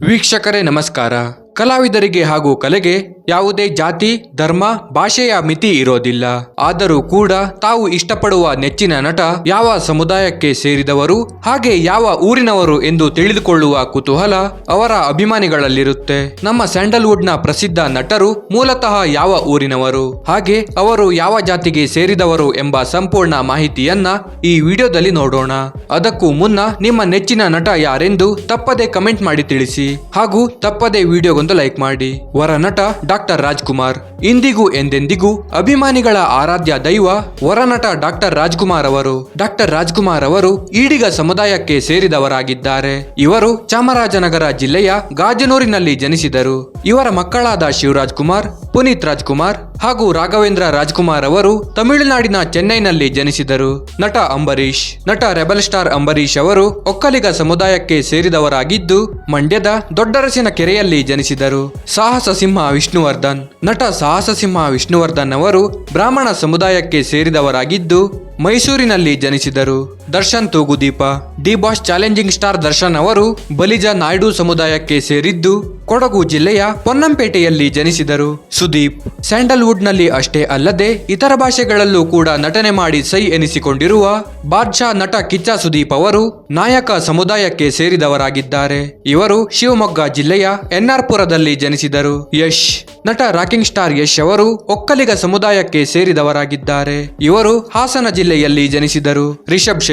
ವೀಕ್ಷಕರೇ ನಮಸ್ಕಾರ. ಕಲಾವಿದರಿಗೆ ಹಾಗೂ ಕಲೆಗೆ ಯಾವುದೇ ಜಾತಿ, ಧರ್ಮ, ಭಾಷೆಯ ಮಿತಿ ಇರೋದಿಲ್ಲ. ಆದರೂ ಕೂಡ ತಾವು ಇಷ್ಟಪಡುವ ನೆಚ್ಚಿನ ನಟ ಯಾವ ಸಮುದಾಯಕ್ಕೆ ಸೇರಿದವರು, ಹಾಗೆ ಯಾವ ಊರಿನವರು ಎಂದು ತಿಳಿದುಕೊಳ್ಳುವ ಕುತೂಹಲ ಅವರ ಅಭಿಮಾನಿಗಳಲ್ಲಿರುತ್ತೆ. ನಮ್ಮ ಸ್ಯಾಂಡಲ್ವುಡ್ನ ಪ್ರಸಿದ್ಧ ನಟರು ಮೂಲತಃ ಯಾವ ಊರಿನವರು, ಹಾಗೆ ಅವರು ಯಾವ ಜಾತಿಗೆ ಸೇರಿದವರು ಎಂಬ ಸಂಪೂರ್ಣ ಮಾಹಿತಿಯನ್ನ ಈ ವಿಡಿಯೋದಲ್ಲಿ ನೋಡೋಣ. ಅದಕ್ಕೂ ಮುನ್ನ ನಿಮ್ಮ ನೆಚ್ಚಿನ ನಟ ಯಾರೆಂದು ತಪ್ಪದೆ ಕಮೆಂಟ್ ಮಾಡಿ ತಿಳಿಸಿ. ಹಾಗೂ ತಪ್ಪದೆ ವಿಡಿಯೋಗೊಂದು ಲೈಕ್ ಮಾಡಿ. ವರ ನಟ ಡಾಕ್ಟರ್ ರಾಜ್ಕುಮಾರ್. ಇಂದಿಗೂ ಎಂದೆಂದಿಗೂ ಅಭಿಮಾನಿಗಳ ಆರಾಧ್ಯ ದೈವ ವರನಟ ಡಾಕ್ಟರ್ ರಾಜ್ಕುಮಾರ್ ಅವರು. ಡಾಕ್ಟರ್ ರಾಜ್ಕುಮಾರ್ ಅವರು ಈಡಿಗ ಸಮುದಾಯಕ್ಕೆ ಸೇರಿದವರಾಗಿದ್ದಾರೆ. ಇವರು ಚಾಮರಾಜನಗರ ಜಿಲ್ಲೆಯ ಗಾಜನೂರಿನಲ್ಲಿ ಜನಿಸಿದರು. ಇವರ ಮಕ್ಕಳಾದ ಶಿವರಾಜ್ ಕುಮಾರ್ ಪುನೀತ್ ರಾಜ್ಕುಮಾರ್ ಹಾಗೂ ರಾಘವೇಂದ್ರ ರಾಜ್ಕುಮಾರ್ ಅವರು ತಮಿಳುನಾಡಿನ ಚೆನ್ನೈನಲ್ಲಿ ಜನಿಸಿದರು. ನಟ ಅಂಬರೀಶ್ ನಟ ರೆಬಲ್ ಸ್ಟಾರ್ ಅಂಬರೀಶ್ ಅವರು ಒಕ್ಕಲಿಗ ಸಮುದಾಯಕ್ಕೆ ಸೇರಿದವರಾಗಿದ್ದು ಮಂಡ್ಯದ ದೊಡ್ಡರಸಿನ ಕೆರೆಯಲ್ಲಿ ಜನಿಸಿದರು. ಸಾಹಸ ಸಿಂಹ ವಿಷ್ಣುವರ್ಧನ್, ನಟ ಸಾಹಸ ಸಿಂಹ ವಿಷ್ಣುವರ್ಧನ್ ಅವರು ಬ್ರಾಹ್ಮಣ ಸಮುದಾಯಕ್ಕೆ ಸೇರಿದವರಾಗಿದ್ದು ಮೈಸೂರಿನಲ್ಲಿ ಜನಿಸಿದರು. Darshan Thoogudeepa D boss challenging star Darshan ಅವರು ಬಲಿಜ ನಾಯ್ಡು ಸಮುದಾಯಕ್ಕೆ ಸೇರಿದ್ದು ಕೊಡಗು ಜಿಲ್ಲೆಯ ಪೊನ್ನಂಪೇಟೆಯಲ್ಲಿ ಜನಿಸಿದರು. ಸುದೀಪ್, ಸ್ಯಾಂಡಲ್ವುಡ್ನಲ್ಲಿ ಅಷ್ಟೇ ಅಲ್ಲದೆ ಇತರ ಭಾಷೆಗಳಲ್ಲೂ ಕೂಡ ನಟನೆ ಮಾಡಿ ಸೈ ಎನಿಸಿಕೊಂಡಿರುವ ಬಾದ್ಶಾ ನಟ ಕಿಚ್ಚ ಸುದೀಪ್ ಅವರು ನಾಯಕ ಸಮುದಾಯಕ್ಕೆ ಸೇರಿದವರಾಗಿದ್ದಾರೆ. ಇವರು ಶಿವಮೊಗ್ಗ ಜಿಲ್ಲೆಯ ಎನ್ಆರ್ಪುರದಲ್ಲಿ ಜನಿಸಿದರು. ಯಶ್, ನಟ ರಾಕಿಂಗ್ ಸ್ಟಾರ್ ಯಶ್ ಅವರು ಒಕ್ಕಲಿಗ ಸಮುದಾಯಕ್ಕೆ ಸೇರಿದವರಾಗಿದ್ದಾರೆ. ಇವರು ಹಾಸನ ಜಿಲ್ಲೆಯಲ್ಲಿ ಜನಿಸಿದರು. ರಿಷಬ್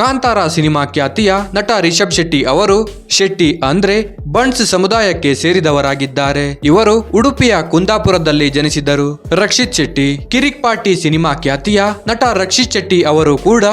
ಕಾಂತಾರ ಸಿನಿಮಾ ಖ್ಯಾತಿಯ ನಟ ರಿಷಬ್ ಶೆಟ್ಟಿ ಅವರು ಶೆಟ್ಟಿ ಅಂದ್ರೆ ಬಣ್ಸ್ ಸಮುದಾಯಕ್ಕೆ ಸೇರಿದವರಾಗಿದ್ದಾರೆ. ಇವರು ಉಡುಪಿಯ ಕುಂದಾಪುರದಲ್ಲಿ ಜನಿಸಿದರು. ರಕ್ಷಿತ್ ಶೆಟ್ಟಿ ಕಿರಿಕ್ ಪಾಟಿ ಸಿನಿಮಾ ಖ್ಯಾತಿಯ ನಟ ರಕ್ಷಿತ್ ಶೆಟ್ಟಿ ಅವರು ಕೂಡ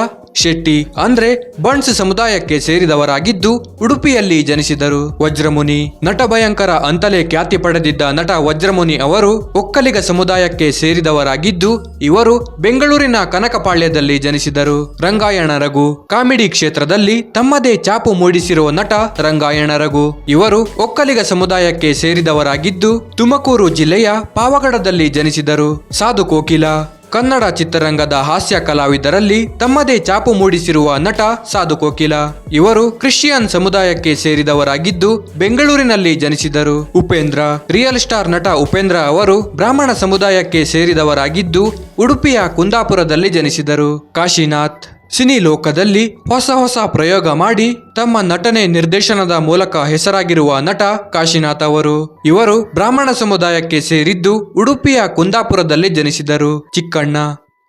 ಶೆಟ್ಟಿ ಅಂದ್ರೆ ಬಣ್ಸ್ ಸಮುದಾಯಕ್ಕೆ ಸೇರಿದವರಾಗಿದ್ದು ಉಡುಪಿಯಲ್ಲಿ ಜನಿಸಿದರು. ವಜ್ರಮುನಿ ನಟ ಭಯಂಕರ ಅಂತಲೇ ಖ್ಯಾತಿ ಪಡೆದಿದ್ದ ನಟ ವಜ್ರಮುನಿ ಅವರು ಒಕ್ಕಲಿಗ ಸಮುದಾಯಕ್ಕೆ ಸೇರಿದವರಾಗಿದ್ದು ಇವರು ಬೆಂಗಳೂರಿನ ಕನಕಪಾಳ್ಯದಲ್ಲಿ ಜನಿಸಿದರು. ರಂಗಾಯಣ ರಘು ಕಾಮಿಡಿ ಕ್ಷೇತ್ರದಲ್ಲಿ ತಮ್ಮದೇ ಚಾಪು ಮೂಡಿಸಿರುವ ನಟ ರಂಗಾಯಣ ರಘು ಇವರು ಒಕ್ಕಲಿಗ ಸಮುದಾಯಕ್ಕೆ ಸೇರಿದವರಾಗಿದ್ದು ತುಮಕೂರು ಜಿಲ್ಲೆಯ ಪಾವಗಡದಲ್ಲಿ ಜನಿಸಿದರು. ಸಾಧು ಕೋಕಿಲ ಕನ್ನಡ ಚಿತ್ರರಂಗದ ಹಾಸ್ಯ ಕಲಾವಿದರಲ್ಲಿ ತಮ್ಮದೇ ಚಾಪು ಮೂಡಿಸಿರುವ ನಟ ಸಾಧು ಕೋಕಿಲ. ಇವರು ಕ್ರಿಶ್ಚಿಯನ್ ಸಮುದಾಯಕ್ಕೆ ಸೇರಿದವರಾಗಿದ್ದು ಬೆಂಗಳೂರಿನಲ್ಲಿ ಜನಿಸಿದರು. ಉಪೇಂದ್ರ, ರಿಯಲ್ ಸ್ಟಾರ್ ನಟ ಉಪೇಂದ್ರ ಅವರು ಬ್ರಾಹ್ಮಣ ಸಮುದಾಯಕ್ಕೆ ಸೇರಿದವರಾಗಿದ್ದು ಉಡುಪಿಯ ಕುಂದಾಪುರದಲ್ಲಿ ಜನಿಸಿದರು. ಕಾಶಿನಾಥ್ ಸಿನಿ ಲೋಕದಲ್ಲಿ ಹೊಸ ಹೊಸ ಪ್ರಯೋಗ ಮಾಡಿ ತಮ್ಮ ನಟನೆ ನಿರ್ದೇಶನದ ಮೂಲಕ ಹೆಸರಾಗಿರುವ ನಟ ಕಾಶಿನಾಥ್ ಅವರು. ಇವರು ಬ್ರಾಹ್ಮಣ ಸಮುದಾಯಕ್ಕೆ ಸೇರಿದ್ದು ಉಡುಪಿಯ ಕುಂದಾಪುರದಲ್ಲಿ ಜನಿಸಿದರು. ಚಿಕ್ಕಣ್ಣ.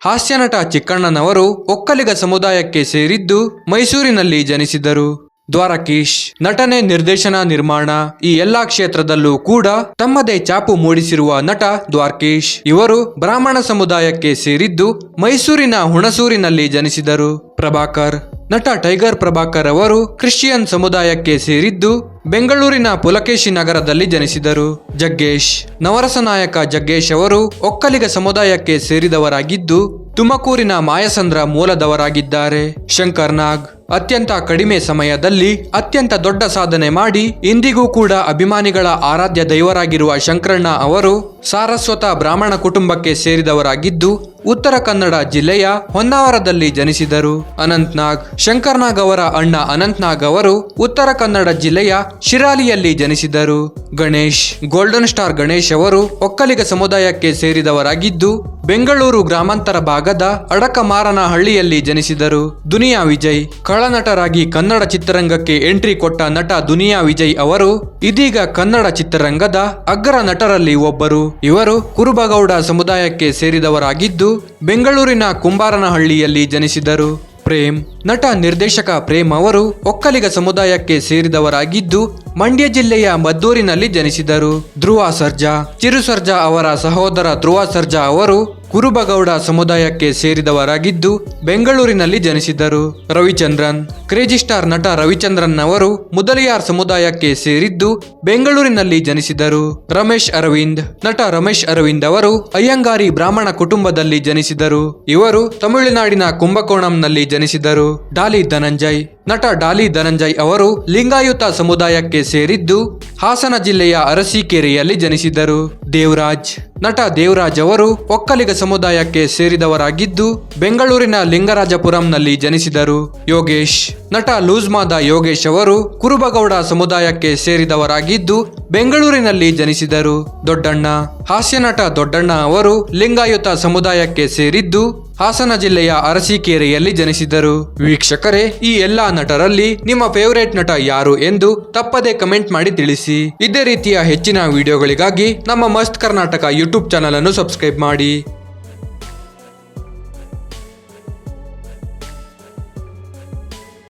ಹಾಸ್ಯ ನಟ ಚಿಕ್ಕಣ್ಣನವರು ಒಕ್ಕಲಿಗ ಸಮುದಾಯಕ್ಕೆ ಸೇರಿದ್ದು ಮೈಸೂರಿನಲ್ಲಿ ಜನಿಸಿದರು. ದ್ವಾರಕೀಶ್. ನಟನೆ ನಿರ್ದೇಶನ ನಿರ್ಮಾಣ ಈ ಎಲ್ಲಾ ಕ್ಷೇತ್ರದಲ್ಲೂ ಕೂಡ ತಮ್ಮದೇ ಚಾಪು ಮೂಡಿಸಿರುವ ನಟ ದ್ವಾರಕೀಶ್. ಇವರು ಬ್ರಾಹ್ಮಣ ಸಮುದಾಯಕ್ಕೆ ಸೇರಿದ್ದು ಮೈಸೂರಿನ ಹುಣಸೂರಿನಲ್ಲಿ ಜನಿಸಿದರು. ಪ್ರಭಾಕರ್. ನಟ ಟೈಗರ್ ಪ್ರಭಾಕರ್ ಅವರು ಕ್ರಿಶ್ಚಿಯನ್ ಸಮುದಾಯಕ್ಕೆ ಸೇರಿದ್ದು ಬೆಂಗಳೂರಿನ ಪುಲಕೇಶಿ ನಗರದಲ್ಲಿ ಜನಿಸಿದರು. ಜಗ್ಗೇಶ್. ನವರಸ ನಾಯಕ ಜಗ್ಗೇಶ್ ಅವರು ಒಕ್ಕಲಿಗ ಸಮುದಾಯಕ್ಕೆ ಸೇರಿದವರಾಗಿದ್ದು ತುಮಕೂರಿನ ಮಾಯಸಂದ್ರ ಮೂಲದವರಾಗಿದ್ದಾರೆ. ಶಂಕರ್ ನಾಗ್. ಅತ್ಯಂತ ಕಡಿಮೆ ಸಮಯದಲ್ಲಿ ಅತ್ಯಂತ ದೊಡ್ಡ ಸಾಧನೆ ಮಾಡಿ ಇಂದಿಗೂ ಕೂಡ ಅಭಿಮಾನಿಗಳ ಆರಾಧ್ಯ ದೈವರಾಗಿರುವ ಶಂಕರಣ್ಣ ಅವರು ಸಾರಸ್ವತ ಬ್ರಾಹ್ಮಣ ಕುಟುಂಬಕ್ಕೆ ಸೇರಿದವರಾಗಿದ್ದು ಉತ್ತರ ಕನ್ನಡ ಜಿಲ್ಲೆಯ ಹೊನ್ನಾವರದಲ್ಲಿ ಜನಿಸಿದರು. ಅನಂತ್ನಾಗ್, ಶಂಕರ್ನಾಗ್ ಅವರ ಅಣ್ಣ ಅನಂತ್ ನಾಗ್ ಅವರು ಉತ್ತರ ಕನ್ನಡ ಜಿಲ್ಲೆಯ ಶಿರಾಲಿಯಲ್ಲಿ ಜನಿಸಿದರು. ಗಣೇಶ್, ಗೋಲ್ಡನ್ ಸ್ಟಾರ್ ಗಣೇಶ್ ಅವರು ಒಕ್ಕಲಿಗ ಸಮುದಾಯಕ್ಕೆ ಸೇರಿದವರಾಗಿದ್ದು, ಬೆಂಗಳೂರು ಗ್ರಾಮಾಂತರ ಭಾಗದ ಅಡಕಮಾರನಹಳ್ಳಿಯಲ್ಲಿ ಜನಿಸಿದರು. ದುನಿಯಾ ವಿಜಯ್, ಖಳನಟರಾಗಿ ಕನ್ನಡ ಚಿತ್ರರಂಗಕ್ಕೆ ಎಂಟ್ರಿ ಕೊಟ್ಟ ನಟ ದುನಿಯಾ ವಿಜಯ್ ಅವರು ಇದೀಗ ಕನ್ನಡ ಚಿತ್ರರಂಗದ ಅಗ್ರ ನಟರಲ್ಲಿ ಒಬ್ಬರು. ಇವರು ಕುರುಬಗೌಡ ಸಮುದಾಯಕ್ಕೆ ಸೇರಿದವರಾಗಿದ್ದು ಬೆಂಗಳೂರಿನ ಕುಂಬಾರನಹಳ್ಳಿಯಲ್ಲಿ ಜನಿಸಿದರು. ಪ್ರೇಮ್, ನಟ, ನಿರ್ದೇಶಕ ಪ್ರೇಮ್ ಅವರು ಒಕ್ಕಲಿಗ ಸಮುದಾಯಕ್ಕೆ ಸೇರಿದವರಾಗಿದ್ದು, ಮಂಡ್ಯ ಜಿಲ್ಲೆಯ ಮದ್ದೂರಿನಲ್ಲಿ ಜನಿಸಿದರು. ಧ್ರುವ ಸರ್ಜಾ, ಚಿರು ಸರ್ಜಾ ಅವರ ಸಹೋದರ ಧ್ರುವ ಸರ್ಜಾ ಅವರು ಕುರುಬಗೌಡ ಸಮುದಾಯಕ್ಕೆ ಸೇರಿದವರಾಗಿದ್ದು ಬೆಂಗಳೂರಿನಲ್ಲಿ ಜನಿಸಿದರು ರವಿಚಂದ್ರನ್, ಕ್ರೇಜಿ ಸ್ಟಾರ್ ನಟ ರವಿಚಂದ್ರನ್ ಅವರು ಮುದಲಿಯಾರ್ ಸಮುದಾಯಕ್ಕೆ ಸೇರಿದ್ದು ಬೆಂಗಳೂರಿನಲ್ಲಿ ಜನಿಸಿದರು ರಮೇಶ್ ಅರವಿಂದ್, ನಟ ರಮೇಶ್ ಅರವಿಂದ್ ಅವರು ಅಯ್ಯಂಗಾರಿ ಬ್ರಾಹ್ಮಣ ಕುಟುಂಬದಲ್ಲಿ ಜನಿಸಿದರು ಇವರು ತಮಿಳುನಾಡಿನ ಕುಂಭಕೋಣಂನಲ್ಲಿ ಜನಿಸಿದರು ಡಾಲಿ ಧನಂಜಯ್ ನಟ ಡಾಲಿ ಧನಂಜಯ್ ಅವರು ಲಿಂಗಾಯುತ ಸಮುದಾಯಕ್ಕೆ ಸೇರಿದ್ದು ಹಾಸನ ಜಿಲ್ಲೆಯ ಅರಸೀಕೆರೆಯಲ್ಲಿ ಜನಿಸಿದರು ದೇವರಾಜ್. ನಟ ದೇವರಾಜ್ ಅವರು ಒಕ್ಕಲಿಗ ಸಮುದಾಯಕ್ಕೆ ಸೇರಿದವರಾಗಿದ್ದು ಬೆಂಗಳೂರಿನ ಲಿಂಗರಾಜಪುರಂನಲ್ಲಿ ಜನಿಸಿದರು. ಯೋಗೇಶ್. ನಟ ಲೂಸ್ಮಾದ ಯೋಗೇಶ್ ಅವರು ಕುರುಬಗೌಡ ಸಮುದಾಯಕ್ಕೆ ಸೇರಿದವರಾಗಿದ್ದು ಬೆಂಗಳೂರಿನಲ್ಲಿ ಜನಿಸಿದರು. ದೊಡ್ಡಣ್ಣ, ಹಾಸ್ಯನಟ ದೊಡ್ಡಣ್ಣ ಅವರು ಲಿಂಗಾಯುತ ಸಮುದಾಯಕ್ಕೆ ಸೇರಿದ್ದು ಹಾಸನ ಜಿಲ್ಲೆಯ ಅರಸೀಕೆರೆಯಲ್ಲಿ ಜನಿಸಿದರು. ವೀಕ್ಷಕರೇ, ಈ ಎಲ್ಲಾ ನಟರಲ್ಲಿ ನಿಮ್ಮ ಫೇವರೇಟ್ ನಟ ಯಾರು ಎಂದು ತಪ್ಪದೆ ಕಮೆಂಟ್ ಮಾಡಿ ತಿಳಿಸಿ. ಇದೇ ರೀತಿಯ ಹೆಚ್ಚಿನ ವಿಡಿಯೋಗಳಿಗಾಗಿ ನಮ್ಮ ಮಸ್ತ್ ಕರ್ನಾಟಕ ಯೂಟ್ಯೂಬ್ ಚಾನಲ್ ಅನ್ನು ಸಬ್ಸ್ಕ್ರೈಬ್ ಮಾಡಿ.